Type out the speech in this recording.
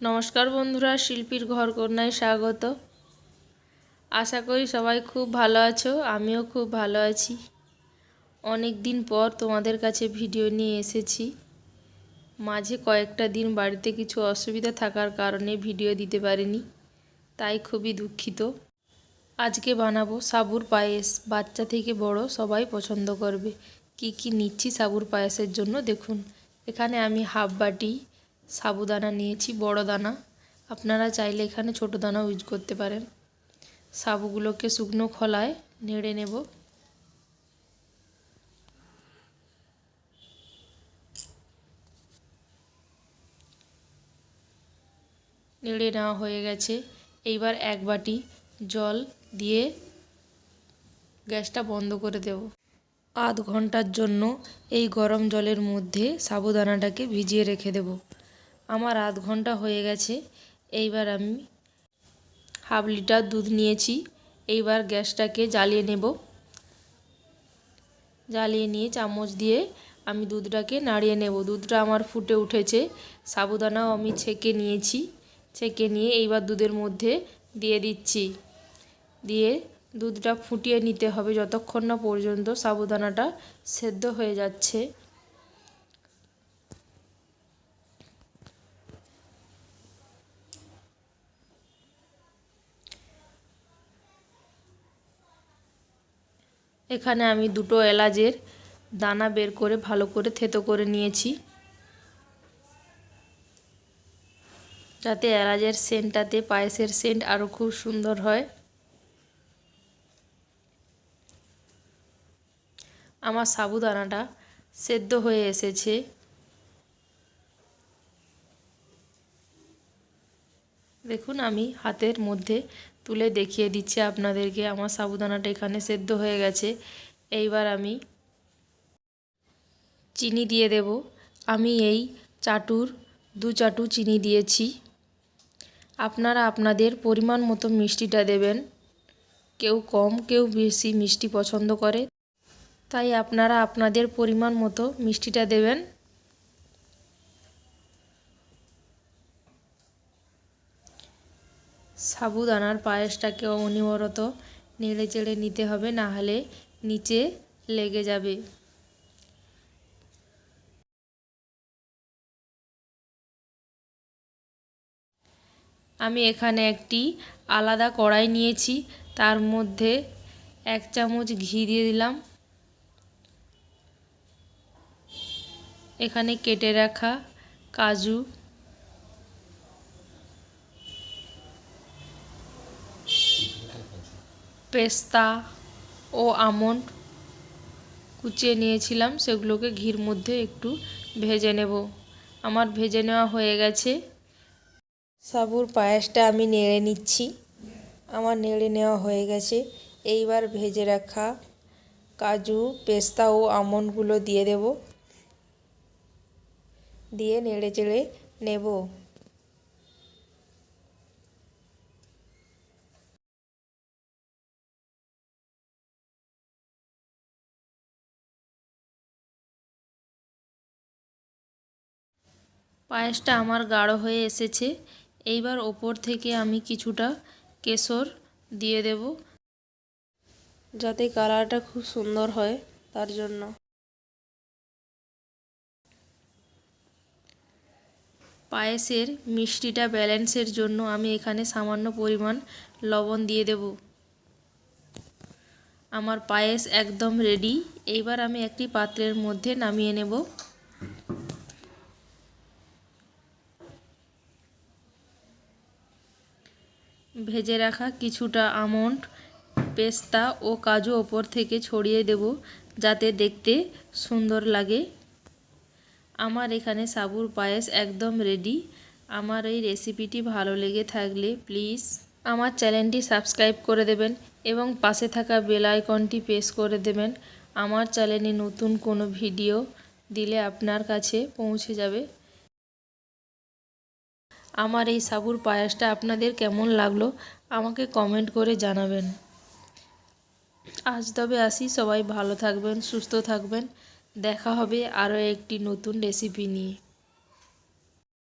নমস্কার বন্ধুরা, শিল্পীর ঘর কন্যায় স্বাগত। আশা করি সবাই খুব ভালো আছো, আমিও খুব ভালো আছি। অনেক দিন পর তোমাদের কাছে ভিডিও নিয়ে এসেছি। মাঝে কয়েকটা দিন বাড়িতে কিছু অসুবিধা থাকার কারণে ভিডিও দিতে পারিনি, তাই খুবই দুঃখিত। আজকে বানাবো সাবুর পায়েস, বাচ্চা থেকে বড় সবাই পছন্দ করবে। কি কি নিচ্ছি সাবুর পায়েসের জন্য দেখুন। এখানে আমি হাফ বাটি সাবুদানা নিয়েছি, বড় দানা। আপনারা চাইলে এখানে ছোট দানা ইউজ করতে পারেন। সাবুগুলোকে শুকনো খলায় নেড়ে নেব। নেড়ে নেওয়া হয়ে গেছে। এইবার এক বাটি জল দিয়ে গ্যাসটা বন্ধ করে দেব। আধ ঘণ্টার জন্য এই গরম জলের মধ্যে সাবুদানাটাকে ভিজিয়ে রেখে দেব। আমার আধ ঘণ্টা হয়ে গেছে। এইবার আমি হাফ লিটার দুধ নিয়েছি। এইবার গ্যাসটাকে জ্বালিয়ে নেব। জ্বালিয়ে নিয়ে চামচ দিয়ে আমি দুধটাকে নাড়িয়ে নেব। দুধটা আমার ফুটে উঠেছে। সাবুদানাও আমি ছেঁকে নিয়েছি। ছেঁকে নিয়ে এইবার দুধের মধ্যে দিয়ে দিচ্ছি। দিয়ে দুধটা ফুটিয়ে নিতে হবে। যতক্ষণ না পর্যন্ত সাবুদানাটা সেদ্ধ হয়ে যাচ্ছে। এখানে আমি দুটো এলাচের দানা বের করে ভালো করে থেতো করে নিয়েছি। যাতে এলাচের সেন্টটাতে পায়েসের সেন্ট আরও খুব সুন্দর হয়। আমার সাবুদানাটা সেদ্ধ হয়ে এসেছে। দেখুন, আমি হাতের মধ্যে তুলে দেখিয়ে দিচ্ছি আপনাদেরকে। আমার সাবুদানাটা এখানে সেদ্ধ হয়ে গেছে। এইবার আমি চিনি দিয়ে দেব। আমি এই চাটুর দু চাটু চিনি দিয়েছি। আপনারা আপনাদের পরিমাণ মতো মিষ্টিটা দেবেন। কেউ কম, কেউ বেশি মিষ্টি পছন্দ করে। তাই আপনারা আপনাদের পরিমাণ মতো মিষ্টিটা দেবেন। সাবুদানার পায়েসটাকে অনিবরত নেড়ে চেড়ে নিতে হবে, না হলে নিচে লেগে যাবে। আমি এখানে একটি আলাদা কড়াই নিয়েছি, তার মধ্যে এক চামচ ঘি দিয়ে দিলাম। এখানে কেটে রাখা কাজু পেস্তা ও আমন্ড কুচিয়ে নিয়েছিলাম, সেগুলোকে ঘির মধ্যে একটু ভেজে নেব। আমার ভেজে নেওয়া হয়ে গেছে। সাবুর পায়েসটা আমি নেড়ে নিচ্ছি। আমার নেড়ে নেওয়া হয়ে গেছে। এইবার ভেজে রাখা কাজু, পেস্তা ও আমন্ডগুলো দিয়ে দেব। দিয়ে নেড়ে চেড়ে নেব। পায়েসটা আমার গাঢ় হয়ে এসেছে। এইবার ওপর থেকে আমি কিছুটা কেশর দিয়ে দেব। যাতে কালারটা খুব সুন্দর হয় তার জন্য। পায়েসের মিষ্টিটা ব্যালেন্সের জন্য আমি এখানে সামান্য পরিমাণ লবণ দিয়ে দেব। আমার পায়েস একদম রেডি এইবার আমি একটি পাত্রের মধ্যে নামিয়ে নেব। ভেজে রাখা কিছুটা আমন্ড, পেস্তা ও কাজু ওপর থেকে ছড়িয়ে দেব যাতে দেখতে সুন্দর লাগে। আমার এখানে সাবুর পায়েস একদম রেডি আমার এই রেসিপিটি ভালো লেগে থাকলে প্লিজ আমার চ্যানেলটি সাবস্ক্রাইব করে দেবেন এবং পাশে থাকা বেল আইকনটি প্রেস করে দেবেন। আমার চ্যানেলে নতুন কোনো ভিডিও দিলে আপনার কাছে পৌঁছে যাবে। আমার এই সাবুর পায়াসটা আপনাদের কেমন লাগল আমাকে কমেন্ট করে জানাবেন। আজ তবে আসি, সবাই ভালো থাকবেন, সুস্থ থাকবেন। দেখা হবে আরও একটি নতুন রেসিপি নিয়ে।